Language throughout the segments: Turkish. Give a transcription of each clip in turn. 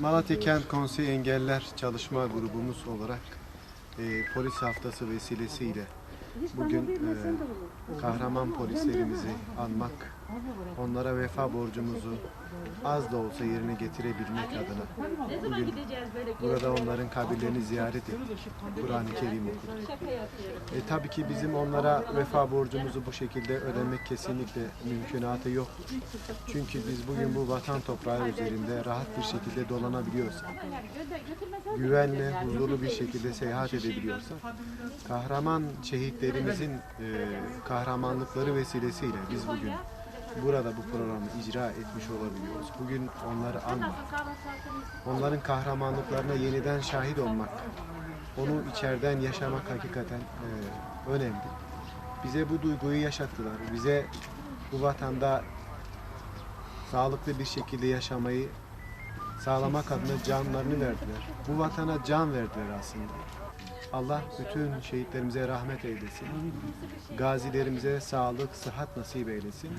Malatya Kent Konseyi Engeller Çalışma Grubumuz olarak e, polis haftası vesilesiyle bugün e, kahraman polislerimizi anmak, onlara vefa borcumuzu az da olsa yerine getirebilmek adına bugün burada onların kabirlerini ziyaret edip Kur'an-ı Kerim okuduk. E, tabii ki bizim onlara vefa borcumuzu bu şekilde ödemek kesinlikle mümkünatı yok. Çünkü biz bugün bu vatan toprağı üzerinde rahat bir şekilde dolanabiliyorsak, güvenle, huzurlu bir şekilde seyahat edebiliyorsak, kahraman şehitlerimizin e, kahramanlıkları vesilesiyle biz bugün burada bu programı icra etmiş olabiliyoruz. Bugün onları anmak, onların kahramanlıklarına yeniden şahit olmak, onu içeriden yaşamak hakikaten e, önemli. Bize bu duyguyu yaşattılar. Bize bu vatanda sağlıklı bir şekilde yaşamayı sağlamak adına canlarını verdiler. Bu vatana can verdiler aslında. Allah bütün şehitlerimize rahmet eylesin. Gazilerimize sağlık, sıhhat nasip eylesin.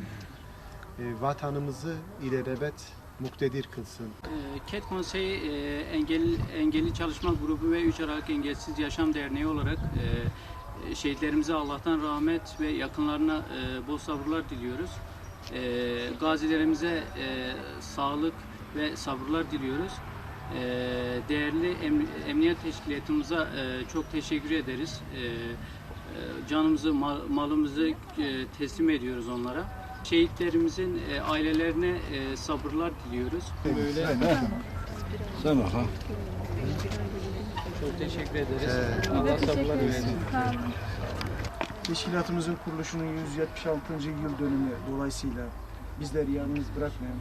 E, vatanımızı ilelebet muktedir kılsın. Ee, KET Konseyi e, Engelli, Engelli Çalışma Grubu ve Üç Aralık Engelsiz Yaşam Derneği olarak e, şehitlerimize Allah'tan rahmet ve yakınlarına e, bol sabırlar diliyoruz. E, gazilerimize e, sağlık ve sabırlar diliyoruz. E, değerli em, emniyet teşkilatımıza e, çok teşekkür ederiz. E, e, canımızı, ma- malımızı e, teslim ediyoruz onlara. Şehitlerimizin e, ailelerine e, sabırlar diliyoruz. Böyle Sen bak ha. çok teşekkür ederiz. Allah sabırlar versin. Teşkilatımızın kuruluşunun 176. yıl dönümü dolayısıyla bizleri yalnız bırakmayan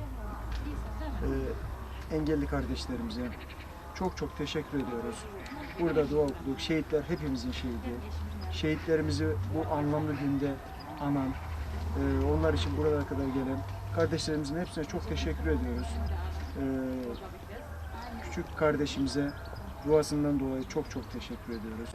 e, engelli kardeşlerimize çok çok teşekkür ediyoruz. Burada dua okuduk. Şehitler hepimizin şehidi. Şehitlerimizi bu anlamlı günde anan, ee, onlar için buralara kadar gelen kardeşlerimizin hepsine çok teşekkür ediyoruz. Ee, küçük kardeşimize duasından dolayı çok çok teşekkür ediyoruz.